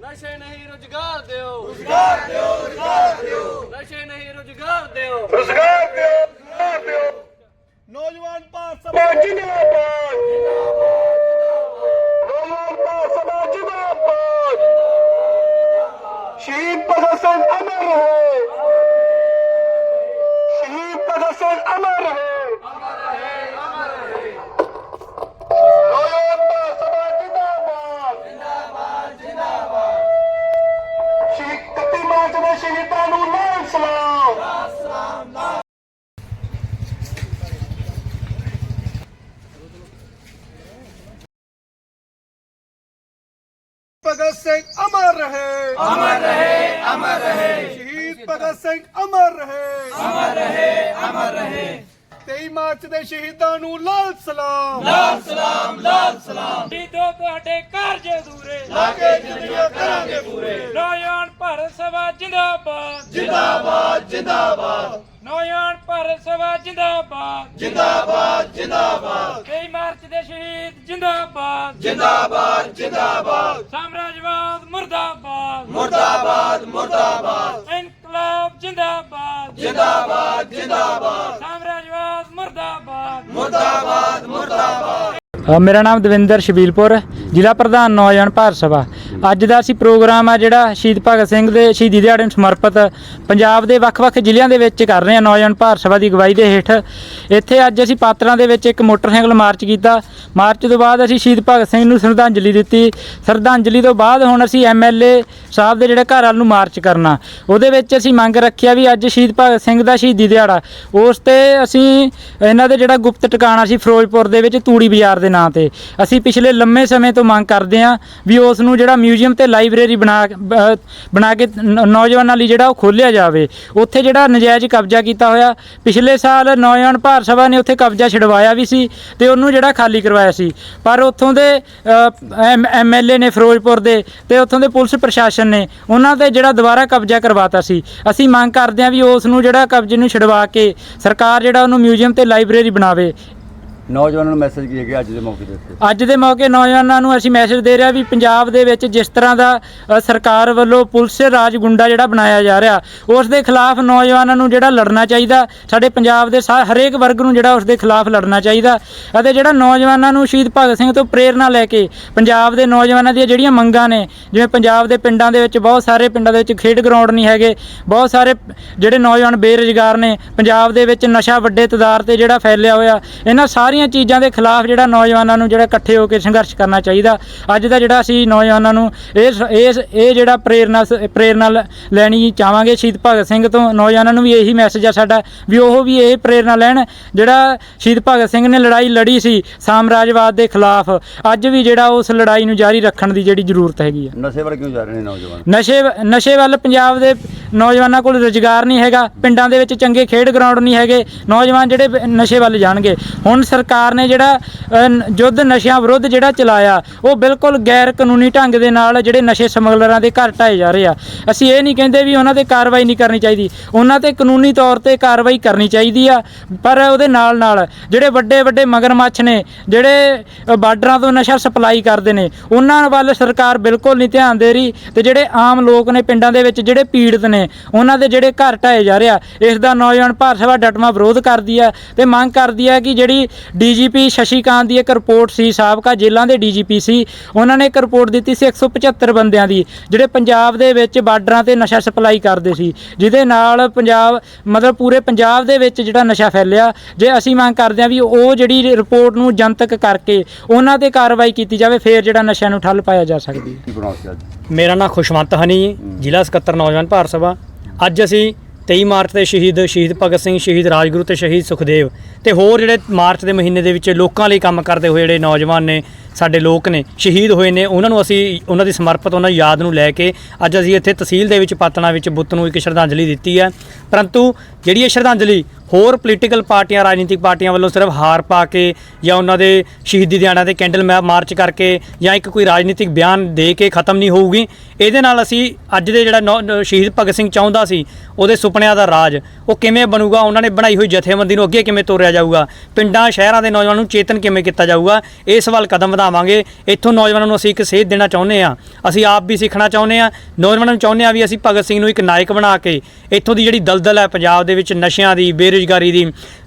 ਨਸ਼ੇ ਨਹੀਂ ਰੁਜ਼ਗਾਰ ਦਿਓ ਰੁਜ਼ਗਾਰ ਦਿਓ ਰੁਜ਼ਗਾਰ ਦਿਓ ਨਸ਼ੇ ਨਹੀਂ ਰੁਜ਼ਗਾਰ ਦਿਓ ਰੁਜ਼ਗਾਰ ਦਿਓ ਰੁਜ਼ਗਾਰ ਦਿਓ ਨੌਜਵਾਨ ਭਾਰਤ ਸਭਾ ਜਿੰਦਾਬਾਦ ਨੌਜਵਾਨ ਭਾਰਤ ਸਭਾ ਜਿੰਦਾਬਾਦ ਸ਼ਹੀਦ ਭਗਤ ਸਿੰਘ ਅਮਰ ਰਹੇ ਸ਼ਹੀਦ ਭਗਤ ਸਿੰਘ ਅਮਰ ਰਹੇ ਭਗਤ ਸਿੰਘ ਅਮਰ ਰਹੇ। ਅਮਰ ਰਹੇ ਅਮਰ ਰਹੇ। ਸ਼ਹੀਦ ਭਗਤ ਸਿੰਘ ਅਮਰ ਰਹੇ। ਅਮਰ ਰਹੇ ਅਮਰ ਰਹੇ। 23 ਮਾਰਚ ਦੇ ਸ਼ਹੀਦਾਂ ਨੂੰ ਲਾਲ ਸਲਾਮ। ਲਾਲ ਸਲਾਮ ਲਾਲ ਸਲਾਮ। ਸ਼ਹੀਦੋ ਤੁਹਾਡੇ ਕਾਰਜ ਅਧੂਰੇ। ਲਾਗੇ ਜ਼ਿੰਦਗੀਆਂ ਕਰਾਂਗੇ ਪੂਰੇ। ਨੌਜਵਾਨ ਭਾਰਤ ਸਭਾ ਜਿੰਦਾਬਾਦ। ਜਿੰਦਾਬਾਦ ਜਿੰਦਾਬਾਦ। ਨੌਜਵਾਨ ਭਾਰਤ ਸਭਾ ਜਿੰਦਾਬਾਦ। ਜਿੰਦਾਬਾਦ ਜਿੰਦਾਬਾਦ। 23 ਮਾਰਚ ਦੇ ਸ਼ਹੀਦ ਜਿੰਦਾਬਾਦ। ਜਿੰਦਾਬਾਦ ਜਿੰਦਾਬਾਦ। ਸਾਮਰਾਜਵਾਦ ਮੁਰਦਾਬਾਦ। ਮੁਰਦਾਬਾਦ ਮੁਰਦਾਬਾਦ। ਇਨਕਲਾਬ ਜਿੰਦਾਬਾਦ। ਜਿੰਦਾਬਾਦ ਜਿੰਦਾਬਾਦ। ਸਾਮਰਾਜਵਾਦ ਅ, ਮੇਰਾ ਨਾਮ ਦਵਿੰਦਰ ਸ਼ਬੀਲਪੁਰ ਜ਼ਿਲ੍ਹਾ ਪ੍ਰਧਾਨ ਨੌਜਵਾਨ ਭਾਰਤ ਸਭਾ। ਅੱਜ ਦਾ ਅਸੀਂ ਪ੍ਰੋਗਰਾਮ ਆ ਜਿਹੜਾ ਸ਼ਹੀਦ ਭਗਤ ਸਿੰਘ ਦੇ ਸ਼ਹੀਦੀ ਦਿਹਾੜੇ ਨੂੰ ਸਮਰਪਿਤ ਪੰਜਾਬ ਦੇ ਵੱਖ-ਵੱਖ ਜ਼ਿਲ੍ਹਿਆਂ ਦੇ ਵਿੱਚ ਕਰ ਰਹੇ ਹਾਂ ਨੌਜਵਾਨ ਭਾਰਤ ਸਭਾ ਦੀ ਅਗਵਾਈ ਦੇ ਹੇਠ। ਇੱਥੇ ਅੱਜ ਅਸੀਂ ਪਾਤਰਾਂ ਦੇ ਵਿੱਚ ਇੱਕ ਮੋਟਰਸਾਈਕਲ ਮਾਰਚ ਕੀਤਾ। ਮਾਰਚ ਤੋਂ ਬਾਅਦ ਅਸੀਂ ਸ਼ਹੀਦ ਭਗਤ ਸਿੰਘ ਨੂੰ ਸ਼ਰਧਾਂਜਲੀ ਦਿੱਤੀ। ਸ਼ਰਧਾਂਜਲੀ ਤੋਂ ਬਾਅਦ ਹੁਣ ਅਸੀਂ ਐਮਐਲਏ ਸਾਹਿਬ ਦੇ ਜਿਹੜੇ ਘਰ ਵੱਲ ਨੂੰ ਮਾਰਚ ਕਰਨਾ। ਉਹਦੇ ਵਿੱਚ ਅਸੀਂ ਮੰਗ ਰੱਖਿਆ ਵੀ ਅੱਜ ਸ਼ਹੀਦ ਭਗਤ ਸਿੰਘ ਦਾ ਸ਼ਹੀਦੀ ਦਿਹਾੜਾ। ਉਸ ਤੇ ਅਸੀਂ ਇਹਨਾਂ ਦੇ ਜਿਹੜਾ ਗੁਪਤ ਟਿਕਾਣਾ ਸੀ ਫਿਰੋਜ਼ਪੁਰ ਦੇ ਵਿੱਚ ਤੂੜੀ ਬਾਜ਼ਾਰ ਦੇ ਨਾਲ ਨਾਂ ਤੇ। ਅਸੀਂ ਪਿਛਲੇ ਲੰਮੇ ਸਮੇਂ ਤੋਂ ਮੰਗ ਕਰਦੇ ਹਾਂ ਵੀ ਉਸ ਨੂੰ ਜਿਹੜਾ ਮਿਊਜ਼ੀਅਮ ਤੇ ਲਾਇਬ੍ਰੇਰੀ ਬਣਾ ਬਣਾ ਕੇ ਨੌਜਵਾਨਾਂ ਲਈ ਜਿਹੜਾ ਉਹ ਖੋਲ੍ਹਿਆ ਜਾਵੇ। ਉੱਥੇ ਜਿਹੜਾ ਨਜਾਇਜ਼ ਕਬਜ਼ਾ ਕੀਤਾ ਹੋਇਆ, ਪਿਛਲੇ ਸਾਲ ਨੌਜਵਾਨ ਭਾਰਤ ਸਭਾ ਨੇ ਉੱਥੇ ਕਬਜ਼ਾ ਛਡਵਾਇਆ ਵੀ ਸੀ ਤੇ ਉਹਨੂੰ ਜਿਹੜਾ ਖਾਲੀ ਕਰਵਾਇਆ ਸੀ। ਪਰ ਉੱਥੋਂ ਦੇ ਐਮਐਲਏ ਨੇ ਫਿਰੋਜ਼ਪੁਰ ਦੇ ਤੇ ਉੱਥੋਂ ਦੇ ਪੁਲਿਸ ਪ੍ਰਸ਼ਾਸਨ ਨੇ ਉਹਨਾਂ ਤੇ ਜਿਹੜਾ ਦੁਬਾਰਾ ਕਬਜ਼ਾ ਕਰਵਾਤਾ ਸੀ। ਅਸੀਂ ਮੰਗ ਕਰਦੇ ਹਾਂ ਵੀ ਉਸ ਨੂੰ ਜਿਹੜਾ ਕਬਜ਼ੇ ਨੂੰ ਛਡਵਾ ਕੇ ਸਰਕਾਰ ਜਿਹੜਾ ਉਹਨੂੰ ਮਿਊਜ਼ੀਅਮ ਤੇ ਲਾਇਬ੍ਰੇਰੀ ਬਣਾਵੇ। ਨੌਜਵਾਨਾਂ ਨੂੰ ਮੈਸੇਜ ਕੀ ਹੈਗਾ ਅੱਜ ਦੇ ਮੌਕੇ ਦੇ ਉੱਤੇ? ਅੱਜ ਦੇ ਮੌਕੇ ਨੌਜਵਾਨਾਂ ਨੂੰ ਅਸੀਂ ਮੈਸੇਜ ਦੇ ਰਿਹਾ ਵੀ ਪੰਜਾਬ ਦੇ ਵਿੱਚ ਜਿਸ ਤਰ੍ਹਾਂ ਦਾ ਅ, ਸਰਕਾਰ ਵੱਲੋਂ ਪੁਲਿਸ ਰਾਜ ਗੁੰਡਾ ਜਿਹੜਾ ਬਣਾਇਆ ਜਾ ਰਿਹਾ ਉਸ ਦੇ ਖਿਲਾਫ ਨੌਜਵਾਨਾਂ ਨੂੰ ਜਿਹੜਾ ਲੜਨਾ ਚਾਹੀਦਾ ਸਾਡੇ ਪੰਜਾਬ ਦੇ ਸਾ- ਹਰੇਕ ਵਰਗ ਨੂੰ ਜਿਹੜਾ ਉਸ ਦੇ ਖਿਲਾਫ ਲੜਨਾ ਚਾਹੀਦਾ ਅਤੇ ਜਿਹੜਾ ਨੌਜਵਾਨਾਂ ਨੂੰ ਸ਼ਹੀਦ ਭਗਤ ਸਿੰਘ ਤੋਂ ਪ੍ਰੇਰਣਾ ਲੈ ਕੇ ਪੰਜਾਬ ਦੇ ਨੌਜਵਾਨਾਂ ਦੀਆਂ ਜਿਹੜੀਆਂ ਮੰਗਾਂ ਨੇ ਜਿਵੇਂ ਪੰਜਾਬ ਦੇ ਪਿੰਡਾਂ ਦੇ ਵਿੱਚ ਬਹੁਤ ਸਾਰੇ ਪਿੰਡਾਂ ਦੇ ਵਿੱਚ ਖੇਡ ਗਰਾਊਂਡ ਨਹੀਂ ਹੈਗੇ ਬਹੁਤ ਸਾਰੇ ਜਿਹੜੇ ਨੌਜਵਾਨ ਬੇਰੁਜ਼ਗਾਰ ਨੇ ਪੰਜਾਬ ਦੇ ਵਿੱਚ ਨਸ਼ਾ ਵੱਡੇ ਤਦਾਰ ਤੇ ਜਿਹੜਾ ਫੈਲਿਆ ਹੋਇਆ ਇਹਨਾਂ ਸਾਰੀਆਂ ਚੀਜ਼ਾਂ ਦੇ ਖਿਲਾਫ ਜਿਹੜਾ ਨੌਜਵਾਨਾਂ ਨੂੰ ਜਿਹੜਾ ਇਕੱਠੇ ਹੋ ਕੇ ਸੰਘਰਸ਼ ਕਰਨਾ ਚਾਹੀਦਾ। ਅੱਜ ਦਾ ਜਿਹੜਾ ਅਸੀਂ ਨੌਜਵਾਨਾਂ ਨੂੰ ਇਹ ਇਸ ਇਹ ਜਿਹੜਾ ਪ੍ਰੇਰਨਾ ਪ੍ਰੇਰਨਾ ਲੈਣੀ ਚਾਹਾਂਗੇ ਸ਼ਹੀਦ ਭਗਤ ਸਿੰਘ ਤੋਂ ਨੌਜਵਾਨਾਂ ਨੂੰ ਵੀ ਇਹੀ ਮੈਸੇਜ ਆ ਸਾਡਾ ਵੀ ਉਹ ਵੀ ਇਹ ਪ੍ਰੇਰਨਾ ਲੈਣ। ਜਿਹੜਾ ਸ਼ਹੀਦ ਭਗਤ ਸਿੰਘ ਨੇ ਲੜਾਈ ਲੜੀ ਸੀ ਸਾਮਰਾਜਵਾਦ ਦੇ ਖਿਲਾਫ ਅੱਜ ਵੀ ਜਿਹੜਾ ਉਸ ਲੜਾਈ ਨੂੰ ਜਾਰੀ ਰੱਖਣ ਦੀ ਜਿਹੜੀ ਜ਼ਰੂਰਤ ਹੈਗੀ ਆ। ਨਸ਼ੇ ਵੱਲ ਕਿਉਂ ਜਾ ਰਹੇ ਨੇ ਨੌਜਵਾਨ? ਨਸ਼ੇ ਨਸ਼ੇ ਵੱਲ ਪੰਜਾਬ ਦੇ ਨੌਜਵਾਨਾਂ ਕੋਲ ਰੁਜ਼ਗਾਰ ਨਹੀਂ ਹੈਗਾ ਪਿੰਡਾਂ ਦੇ ਵਿੱਚ ਚੰਗੇ ਖੇਡ ਗਰਾਊਂਡ ਨਹੀਂ ਹੈਗੇ ਨੌਜਵਾਨ ਜਿਹੜੇ ਨਸ਼ੇ ਵੱਲ ਜਾਣਗੇ। ਹੁਣ ਸਰਕਾਰ ਨੇ ਜਿਹੜਾ ਅ, ਯੁੱਧ ਨਸ਼ਿਆਂ ਵਿਰੁੱਧ ਜਿਹੜਾ ਚਲਾਇਆ ਉਹ ਬਿਲਕੁਲ ਗੈਰ ਕਾਨੂੰਨੀ ਢੰਗ ਦੇ ਨਾਲ ਜਿਹੜੇ ਨਸ਼ੇ ਸਮਗਲਰਾਂ ਦੇ ਘਰ ਢਾਏ ਜਾ ਰਹੇ ਆ। ਅਸੀਂ ਇਹ ਨਹੀਂ ਕਹਿੰਦੇ ਵੀ ਉਹਨਾਂ ਤੇ ਕਾਰਵਾਈ ਨਹੀਂ ਕਰਨੀ ਚਾਹੀਦੀ। ਉਹਨਾਂ ਤੇ ਕਾਨੂੰਨੀ ਤੌਰ ਤੇ ਕਾਰਵਾਈ ਕਰਨੀ ਚਾਹੀਦੀ ਆ ਪਰ ਉਹਦੇ ਨਾਲ ਨਾਲ ਜਿਹੜੇ ਵੱਡੇ ਵੱਡੇ ਮਗਰਮੱਛ ਨੇ ਜਿਹੜੇ ਅ, ਬਾਰਡਰਾਂ ਤੋਂ ਨਸ਼ਾ ਸਪਲਾਈ ਕਰਦੇ ਨੇ ਉਹਨਾਂ ਵੱਲ ਸਰਕਾਰ ਬਿਲਕੁਲ ਨਹੀਂ ਧਿਆਨ ਦੇ ਰਹੀ ਤੇ ਜਿਹੜੇ ਆਮ ਲੋਕ ਨੇ ਪਿੰਡਾਂ ਦੇ ਵਿੱਚ ਜਿਹੜੇ ਪੀੜਤ ਨੇ ਉਹਨਾਂ ਦੇ ਜਿਹੜੇ ਘਰ ਢਾਏ ਜਾ ਰਿਹਾ ਇਸ ਦਾ ਨੌਜਵਾਨ ਭਾਰਤ ਸਭਾ ਡਟਮਾ ਵਿਰੋਧ ਕਰਦੀ ਆ ਤੇ ਮੰਗ ਕਰਦੀ ਆ ਕਿ ਜਿਹੜੀ ਡੀਜੀਪੀ ਸ਼ਸ਼ੀਕਾਂਤ ਦੀ ਇੱਕ ਰਿਪੋਰਟ ਸੀ ਸਾਬਕਾ ਜੇਲ੍ਹਾਂ ਦੇ ਡੀਜੀਪੀ ਸੀ। ਉਹਨਾਂ ਨੇ ਇੱਕ ਰਿਪੋਰਟ ਦਿੱਤੀ ਸੀ 175 ਬੰਦਿਆਂ ਦੀ ਜਿਹੜੇ ਪੰਜਾਬ ਦੇ ਵਿੱਚ ਬਾਰਡਰਾਂ ਤੇ ਨਸ਼ਾ ਸਪਲਾਈ ਕਰਦੇ ਸੀ ਜਿਹਦੇ ਨਾਲ ਪੰਜਾਬ ਮਤਲਬ ਪੂਰੇ ਪੰਜਾਬ ਦੇ ਵਿੱਚ ਜਿਹੜਾ ਨਸ਼ਾ ਫੈਲਿਆ। ਜੇ ਅਸੀਂ ਮੰਗ ਕਰਦੇ ਆ ਵੀ ਉਹ ਜਿਹੜੀ ਰਿਪੋਰਟ ਨੂੰ ਜਨਤਕ ਕਰਕੇ ਉਹਨਾਂ ਤੇ ਕਾਰਵਾਈ ਕੀਤੀ ਜਾਵੇ ਫੇਰ ਜਿਹੜਾ ਨਸ਼ਿਆਂ ਨੂੰ ਠੱਲ ਪਾਇਆ ਜਾ ਸਕਦੀ। ਹੈ ਮੇਰਾ ਨਾਮ ਖੁਸ਼ਵੰਤ ਹਨੀ ਜ਼ਿਲ੍ਹਾ ਸਕੱਤਰ ਨੌਜਵਾਨ ਭਾਰਤ ਸਭਾ। ਅੱਜ ਅਸੀਂ 23 ਮਾਰਚ ਦੇ ਸ਼ਹੀਦ ਸ਼ਹੀਦ ਭਗਤ ਸਿੰਘ, ਸ਼ਹੀਦ ਰਾਜਗੁਰੂ ਤੇ ਸ਼ਹੀਦ ਸੁਖਦੇਵ ਤੇ ਹੋਰ ਜਿਹੜੇ ਮਾਰਚ ਦੇ ਮਹੀਨੇ ਦੇ ਵਿੱਚ ਲੋਕਾਂ ਲਈ ਕੰਮ ਕਰਦੇ ਹੋਏ ਜਿਹੜੇ ਨੌਜਵਾਨ ਨੇ, ਸਾਡੇ ਲੋਕ ਨੇ, ਸ਼ਹੀਦ ਹੋਏ ਨੇ, ਉਹਨਾਂ ਨੂੰ ਅਸੀਂ, ਉਹਨਾਂ ਦੀ ਸਮਰਪਿਤ, ਉਹਨਾਂ ਦੀ ਯਾਦ ਨੂੰ ਲੈ ਕੇ ਅੱਜ ਅਸੀਂ ਇੱਥੇ ਤਹਿਸੀਲ ਦੇ ਵਿੱਚ ਪਾਤਣਾ ਵਿੱਚ ਬੁੱਤ ਨੂੰ ਇੱਕ ਸ਼ਰਧਾਂਜਲੀ ਦਿੱਤੀ ਹੈ। ਪਰੰਤੂ ਜਿਹੜੀ ਇਹ ਸ਼ਰਧਾਂਜਲੀ ਹੋਰ ਪੋਲੀਟੀਕਲ ਪਾਰਟੀਆਂ, ਰਾਜਨੀਤਿਕ ਪਾਰਟੀਆਂ ਵੱਲੋਂ ਸਿਰਫ ਹਾਰ ਪਾ ਕੇ ਜਾਂ ਉਹਨਾਂ ਦੇ ਸ਼ਹੀਦੀ ਦਿਹਾੜਿਆਂ ਤੇ ਕੈਂਡਲ ਮੈ- ਮਾਰਚ ਕਰਕੇ ਜਾਂ ਇੱਕ ਕੋਈ ਰਾਜਨੀਤਿਕ ਬਿਆਨ ਦੇ ਕੇ ਖਤਮ ਨਹੀਂ ਹੋਊਗੀ। ਇਹਦੇ ਨਾਲ ਅਸੀਂ ਅੱਜ ਦੇ ਜਿਹੜਾ ਨੌ- ਸ਼ਹੀਦ ਭਗਤ ਸਿੰਘ ਚਾਹੁੰਦਾ ਸੀ, ਉਹਦੇ ਸੁਪਨਿਆਂ ਦਾ ਰਾਜ, ਉਹ ਕਿਵੇਂ ਬਣੂਗਾ? ਉਹਨਾਂ ਨੇ ਬਣਾਈ ਹੋਈ ਜਥੇਬੰਦੀ ਨੂੰ ਅੱਗੇ ਕਿਵੇਂ ਤੋਰਿਆ ਜਾਊਗਾ? ਪਿੰਡਾਂ, ਸ਼ਹਿਰਾਂ ਦੇ ਨੌਜਵਾਨਾਂ ਨੂੰ ਚੇਤਨ ਕਿਵੇਂ ਕੀਤਾ ਜਾਊਗਾ? ਇਸ ਵੱਲ ਕਦਮ ਵਧਾਵਾਂਗੇ। ਇੱਥੋਂ ਨੌਜਵਾਨਾਂ ਨੂੰ ਅਸੀਂ ਇੱਕ ਸੇਧ ਦੇਣਾ ਚਾਹੁੰਦੇ ਆ ਅਸੀਂ ਆਪ ਵੀ ਸਿੱਖਣਾ ਚਾਹੁੰਦੇ ਆ ਨੌਜਵਾਨਾਂ ਨੂੰ ਚਾਹੁੰਦੇ ਆ ਵੀ ਅਸੀਂ ਭਗਤ ਸਿੰਘ ਨੂੰ ਇੱਕ ਨਾਇਕ ਬਣਾ ਕੇ ਇੱਥੋਂ ਦੀ ਜਿਹੜੀ ਦਲਦਲ ਹੈ ਪੰਜਾਬ ਦੇ ਵਿੱਚ ਨਸ਼ਿਆਂ ਦੀ, ਬੇਰੁਜ਼ਗਾਰੀ ਦੀ,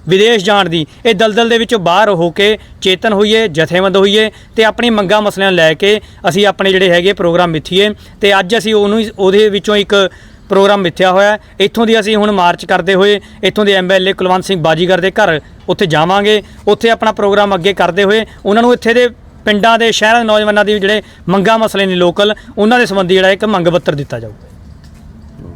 ਵਿਦੇਸ਼ ਜਾਣ ਦੀ, ਇਹ ਦਲਦਲ ਦੇ ਵਿੱਚੋਂ ਬਾਹਰ ਹੋ ਕੇ ਚੇਤਨ ਹੋਈਏ, ਜਥੇਬੰਦ ਹੋਈਏ ਤੇ ਆਪਣੀ ਮੰਗਾਂ ਮਸਲਿਆਂ ਨੂੰ ਲੈ ਕੇ ਅਸੀਂ ਆਪਣੇ ਜਿਹੜੇ ਹੈਗੇ ਪ੍ਰੋਗਰਾਮ ਮਿੱਥੀਏ ਤੇ ਅੱਜ ਅਸੀਂ ਉਹਨੂੰ ਉਹਦੇ ਵਿੱਚੋਂ ਇੱਕ ਪ੍ਰੋਗਰਾਮ ਮਿੱਥਿਆ ਹੋਇਆ। ਇੱਥੋਂ ਦੀ ਅਸੀਂ ਹੁਣ ਮਾਰਚ ਕਰਦੇ ਹੋਏ, ਇੱਥੋਂ ਦੇ ਐਮਐਲਏ ਕੁਲਵੰਤ ਸਿੰਘ ਬਾਜੀਗਰ ਦੇ ਘਰ ਉੱਥੇ ਜਾਵਾਂਗੇ। ਉੱਥੇ ਆਪਣਾ ਪ੍ਰੋਗਰਾਮ ਅੱਗੇ ਕਰਦੇ ਹੋਏ ਉਹਨਾਂ ਨੂੰ ਇੱਥੇ ਦੇ ਪਿੰਡਾਂ ਦੇ ਸ਼ਹਿਰਾਂ ਦੇ ਨੌਜਵਾਨਾਂ ਦੀ ਜਿਹੜੇ ਮੰਗਾਂ ਮਸਲੇ ਨੇ ਲੋਕਲ, ਉਹਨਾਂ ਦੇ ਸੰਬੰਧੀ ਜਿਹੜਾ ਇੱਕ ਮੰਗ ਪੱਤਰ ਦਿੱਤਾ ਜਾਊਗਾ